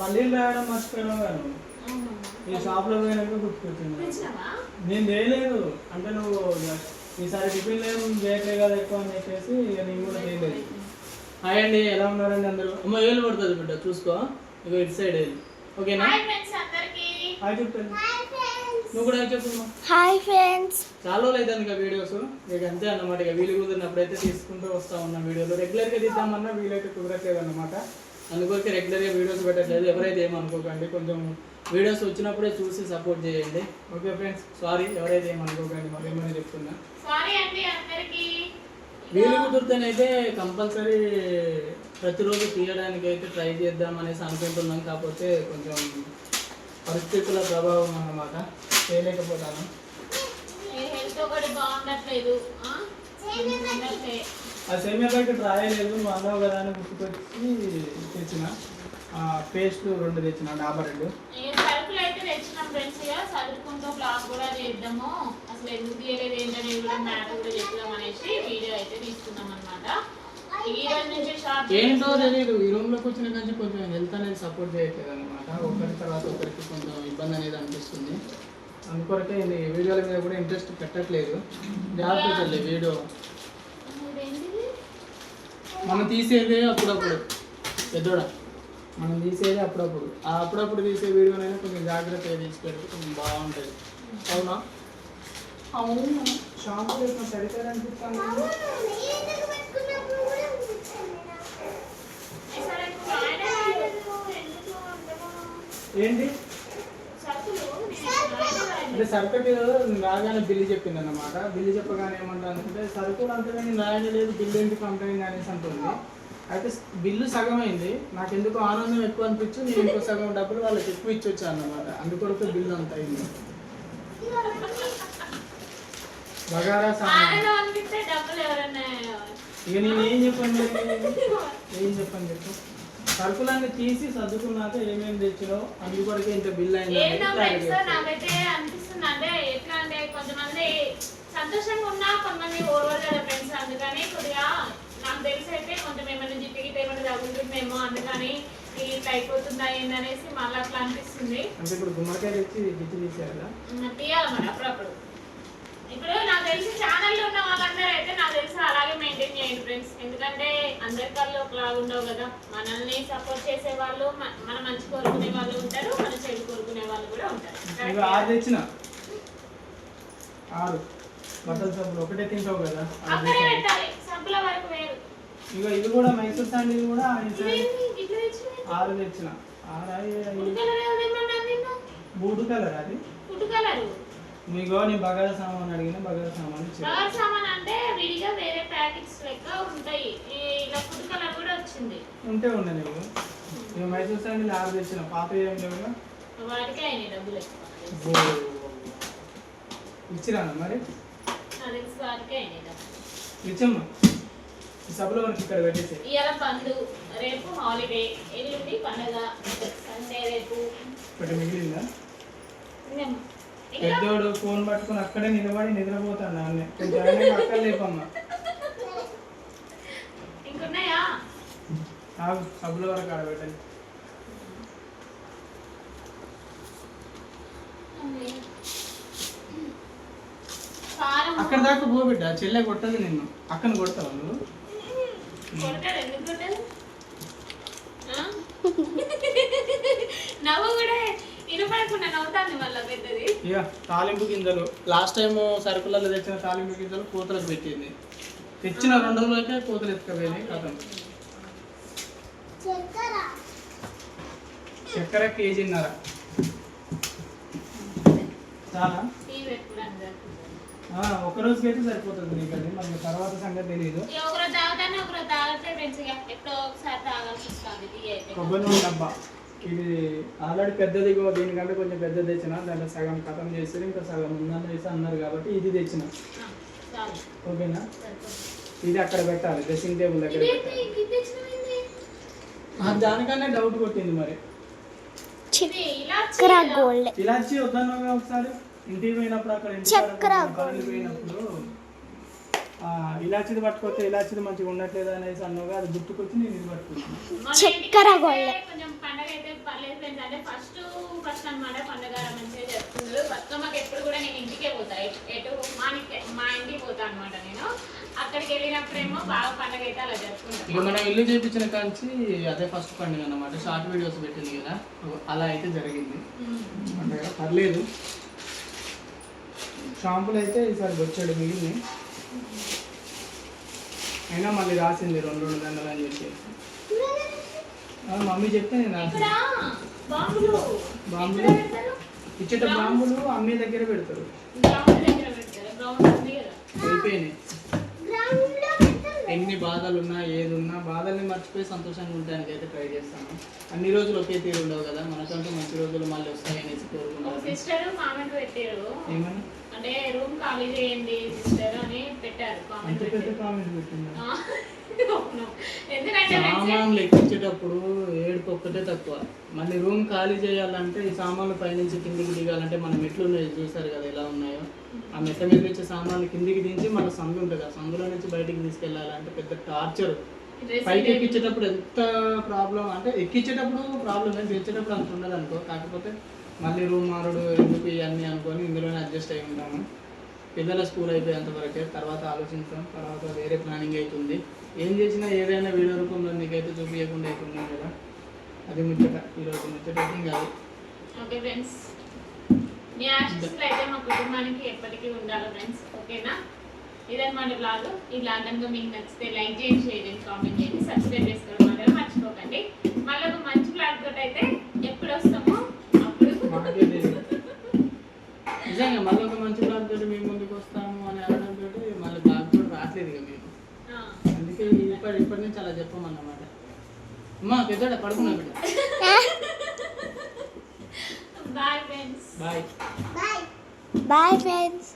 పల్లీలు రాయడం మర్చిపోయినావు కదా నువ్వు. ఈ షాప్లో పోయినాక గుర్తుకొచ్చింది. నేను చేయలేదు. అంటే నువ్వు ఈసారి టిఫిన్ ఏం చేయట్లేదు కదా ఎక్కువ అని చెప్పేసి ఇక నేను కూడా చేయలేదు. హాయ్ అండి ఎలా ఉన్నారండి అందరూ? అమ్మ ఏళ్ళు పడుతుంది బిడ్డ చూసుకో. ఇక ఇటు సైడ్ ఏది ఓకేనా? హాయ్ ఫ్రెండ్స్ అందరికి. హాయ్ చెప్పండి నువ్వు కూడా హాయ్ చెప్పమ్మా హాయ్ ఫ్రెండ్స్. చాలా రోజులు అవుతుంది ఇక వీడియోస్. ఇక అంతే అన్నమాట. ఇక వీలు కుదిరినప్పుడు అయితే తీసుకుంటూ వస్తా ఉన్నాం. వీడియోలు రెగ్యులర్గా తీద్దామన్నా వీలైతే కుదరట్లేదు అన్నమాట. అందుకొరికి రెగ్యులర్గా వీడియోస్ పెట్టట్లేదు. ఎవరైతే ఏమనుకోకండి కొంచెం వీడియోస్ వచ్చినప్పుడే చూసి సపోర్ట్ చేయండి. ఓకే ఫ్రెండ్స్ సారీ ఎవరైతే ఏమనుకోకండి మరి ఏమని చెప్తున్నా. సారీ అండి అందరికి. వీలు కుదిరితేనైతే కంపల్సరీ ప్రతిరోజు తీయడానికి అయితే ట్రై చేద్దాం అనేసి అనుకుంటున్నాం. కాకపోతే కొంచెం పరిస్థితుల ప్రభావం అన్నమాట. చేయలేకపోతాను. హెల్త్ ఒకటి బాగుండట్లేదు. ఆ? సేమియా ప్యాకెట్ రాయలేదు మా అన్నావు కదా అని గుర్తుకొచ్చి తెచ్చిన. పేస్ట్ రెండు తెచ్చిన డాబా రెండు. సరుకులు అయితే తెచ్చినాం ఫ్రెండ్స్ ఇక. చదువుకుంటూ బ్లాగ్ కూడా చేద్దాము. అసలు ఎందుకు తీయలేదు ఏంటనేది కూడా మ్యాటర్ కూడా చెప్దాం అనేసి వీడియో అయితే తీసుకున్నాం అనమాట ఏంటో తెలియదు. ఈ రూమ్లోకి వచ్చిన కంచి కొంచెం హెల్త్ అనేది సపోర్ట్ చేయట్లేదు అనమాట ఒకరి తర్వాత ఒకరికి కొంచెం ఇబ్బంది అనేది అనిపిస్తుంది. అందుకొరకే ఈ వీడియోల మీద కూడా ఇంట్రెస్ట్ పెట్టట్లేదు. జాగ్రత్త వీడియో? మనం తీసేదే అప్పుడప్పుడు. పెద్దోడ మనం తీసేదే అప్పుడప్పుడు. ఆ అప్పుడప్పుడు తీసే వీడియోనైనా కొంచెం జాగ్రత్తగా తీసి పెడితే కొంచెం బాగుంటుంది. అవునా? అవును. షాంపూ వేసిన అనిపిస్తాను? ఏంటి. అంటే సరుకటి రాగానే బిల్లు చెప్పింది అనమాట బిల్లు చెప్పగానే ఏమంటానంటే సరుకులు అంతగా నేను రాయలేదు బిల్లు ఏంటి కంప్లైంట్ అనేసి అంటుంది. అయితే బిల్లు సగం అయింది. నాకు ఎందుకు ఆనందం ఎక్కువ అనిపించి నేను ఇంకో సగం డబ్బులు వాళ్ళకి ఎక్కువ ఇచ్చి వచ్చాను అనమాట అందుకొరకు బిల్లు అంత అయింది. బగారా ఇక నేను ఏం చెప్పండి ఏం చెప్పండి చెప్పు? సరుకులన్నీ తీసి సర్దుకున్నాక ఏమేమి తెచ్చినావు? అందుకొరకే ఇంత బిల్ అయింది. నాకైతే అనిపిస్తుంది. అంటే ఎట్లా అంటే కొంతమంది సంతోషంగా ఉన్నా కొంతమంది ఓర్వరు కదా ఫ్రెండ్స్ అందుకని కొద్దిగా నాకు తెలిసి అయితే కొంచెం ఏమైనా ఏమైనా తగులుతుందేమో అందుకని ఇట్లా అయిపోతుందా ఏందనేసి మళ్ళీ అట్లా అనిపిస్తుంది. అంటే ఇప్పుడు గుమ్మడికాయ తెచ్చి గిచ్చి తీసేయాలా? ఉమ్, తీయాలి మరి అప్పుడప్పుడు. ఇప్పుడు నాకు తెలిసి ఛానల్లో ఉన్న వాళ్ళందరూ అయితే నాకు తెలిసి అలాగే మెయింటైన్ చేయండి ఫ్రెండ్స్ ఎందుకంటే అందరి కళ్ళు ఒకలాగా ఉండవు కదా. మనల్ని సపోర్ట్ చేసే వాళ్ళు మన మంచి కోరుకునే వాళ్ళు ఉంటారు మన చెడు కోరుకునే వాళ్ళు కూడా ఉంటారు. ఆరు తెచ్చిన. ఆరు. బట్టల సబ్బులు. ఒకటే తింటావు కదా. అక్కడే. పెట్టాలి. సబ్బుల వరకు వేరు. ఇక ఇది కూడా మైసూర్ శాండిల్ కూడా? ఆరు తెచ్చిన? బూటు కలర్ అది. Food colour. నేను బగారా సామాన్ అడిగిన బగారా సామాన్ కలర్ సామాన్ అంటే విడిగా వేరే ప్యాకెట్స్ లెక్క ఉంటాయి. ఇలా ఫుడ్ కలర్ కూడా వచ్చింది. ఉంటే ఉండే నీకు. ఇక మైసూర్ శాండిల్ ఆరు తెచ్చిన పాత ఏం లేవుగా వాటికే అయినాయి డబ్బులు ఎక్కువ. బో. ఇచ్చిరాను మరి? వాటికే అయినాయి డబ్బులు. ఇచ్చమ్మా. ఈ సబ్బులు మనకి ఇక్కడ పెట్టేసి. ఇవాళ పండు. రేపు హాలిడే. ఎల్లుండి పండగ. సండే రేపు. ఒకటి మిగిలిందా? పెద్దోడు ఫోన్ పట్టుకొని అక్కడే నిలబడి నిద్రపోతాడు నాన్నే. కొంచెం ఆయన అక్కడ లేపమ్మా ఆగు సబ్బుల వరకు ఆడబెట్టండి. అక్కడ దాకా పో బిడ్డ చెల్లె కొట్టదు నిన్ను. అక్కను కొడతావు నువ్వు? ఇక తాలింపు గింజలు. లాస్ట్ టైం సరుకులలో తెచ్చిన తాలింపు గింజలు కోతలకు పెట్టింది. తెచ్చిన రెండు రోజులకే కోతలు ఎత్తుకపోయినాయి కథం. చక్కెర. కేజీన్నర. చాలా? ఒక రోజుకి అయితే సరిపోతుంది నీకు అది మనకి తర్వాత సంగతి తెలియదు కొబ్బరి నూనె డబ్బా. ఇది ఆల్రెడీ పెద్దది ఇగో దీనికంటే కొంచెం పెద్దది తెచ్చిన. దాంట్లో సగం కథం చేసి ఇంకా సగం ఉందని వేసి అన్నారు కాబట్టి ఇది తెచ్చిన. ఓకేనా. ఇది అక్కడ పెట్టాలి డ్రెస్సింగ్ టేబుల్ దగ్గర ఇదేంటి? పెట్టాలి ఇది తెచ్చినవేంటి? ఆ, దానికన్నా డౌట్ కొట్టింది మరి. కదా? గోల్డ్. ఇలాచి వద్దన్నాగా ఒకసారి? ఇంటికి పోయినప్పుడు అక్కడ పనికి పోయినప్పుడు ఆ, ఇలాచిది పట్టుకొస్తే ఇలాచిది మంచిగా ఉండట్లేదు అనేసి అన్నావుగా అది గుర్తుకొచ్చి నేను ఇది చక్కెర కొంచెం పండగ అయితే పర్లేదు అంటే ఫస్ట్ ఫస్ట్ అన్నమాట పండుగ మంచిగా జరుపుకున్నారు. బతుకమ్మకి ఎప్పుడు కూడా నేను ఇంటికే పోతా. ఎటు- మా మా ఇంటికి పోతా అనమాట నేను. అక్కడికి వెళ్ళినప్పుడేమో బాగా పండుగ అయితే అలా ఇక జరుపుకుంటాం మనం ఇల్లు చేయించిన కాంచి అదే ఫస్ట్ పండుగ అన్నమాట. షార్ట్ వీడియోస్ పెట్టింది కదా. అలా అయితే జరిగింది. పండుగ పర్లేదు. షాంపులు అయితే ఈసారి వచ్చాడు మిగిలిన అయినా మళ్ళీ రాసింది రెండు రెండు దండలు అని చెప్పి. ఆ, మమ్మీ చెప్తే నేను ఇక్కడ? రాసింది బాంబులు? ఇచ్చేట బాంబులు అమ్మే దగ్గర పెడతారు. గ్రౌండ్ దగ్గర పెడతారు గ్రౌండ్ ఉంది కదా అయిపోయినాయి. ఎన్ని బాధలు ఉన్నా ఏది ఉన్నా బాధల్ని మర్చిపోయి సంతోషంగా ఉండడానికి అయితే ట్రై చేస్తాను. అన్ని రోజులు ఒకే తీరు ఉండవు కదా మనకంటూ మంచి రోజులు మళ్ళీ వస్తాయి అనేసి కోరుకుంటాను. సిస్టర్ కామెంట్ పెట్టారు. ఏమన్నా? అంటే రూమ్ ఖాళీ చేయండి సిస్టర్ అని పెట్టారు కామెంట్ సామాన్లు ఎక్కించేటప్పుడు ఏడుపు ఒక్కటే తక్కువ. మళ్ళీ రూమ్ ఖాళీ చేయాలంటే ఈ సామాన్లు పైనుంచి కిందికి దిగాలంటే మనం మెట్లు ఉన్నాయి చూసారు కదా ఎలా ఉన్నాయో. ఆ మెట్ల మీద వచ్చే సామాన్లు కిందికి దించి మన సందు ఉంటుంది. ఆ సందులో నుంచి బయటికి తీసుకెళ్ళాలంటే పెద్ద టార్చర్. పైకి ఎక్కించేటప్పుడు ఎంత ప్రాబ్లం అంటే ఎక్కించేటప్పుడు ప్రాబ్లం లేదు దించేటప్పుడు అంత ఉండదు అనుకో. కాకపోతే మళ్ళీ రూమ్ మారుడు ఎందుకు ఇవన్నీ అనుకొని ఇందులోనే అడ్జస్ట్ అయి ఉంటాము. పిల్లల స్కూల్ అయిపోయేంత వరకే తర్వాత ఆలోచిస్తాం తర్వాత వేరే ప్లానింగ్ అవుతుంది ఏం చేసినా ఏదైనా వీడియో రూపంలో నీకైతే చూపించకుండా అవుతుంది కదా. అది ముచ్చట ఈరోజు ముచ్చట కాదు. ఓకే ఫ్రెండ్స్ మీ అయితే మా కుటుంబానికి ఎప్పటికీ ఉండాలి ఫ్రెండ్స్. ఓకేనా? ఇదన్నమాట బ్లాగ్ ఈ బ్లాగ్ కనుక మీకు నచ్చితే లైక్ చేయండి షేర్ చేయండి కామెంట్ చేయండి సబ్స్క్రైబ్ చేసుకోవడం మాత్రం మర్చిపోకండి. మళ్ళీ ఒక మంచి బ్లాగ్ తోటి అయితే ఎప్పుడు వస్తామో అప్పుడు. నిజంగా మళ్ళీ ఒక మంచి బ్లాగ్ తోటి మేము ముందుకు వస్తాము అని అనడం తోటి మళ్ళీ బ్లాగ్ తోటి రావట్లేదు ఇక మేము ఆ, అందుకే ఇప్పటి ఇప్పటి నుంచి అలా చెప్పమన్నమాట. అమ్మా పెద్దోడ పడుకున్నా బిడ్డ bye friends bye Bye, friends.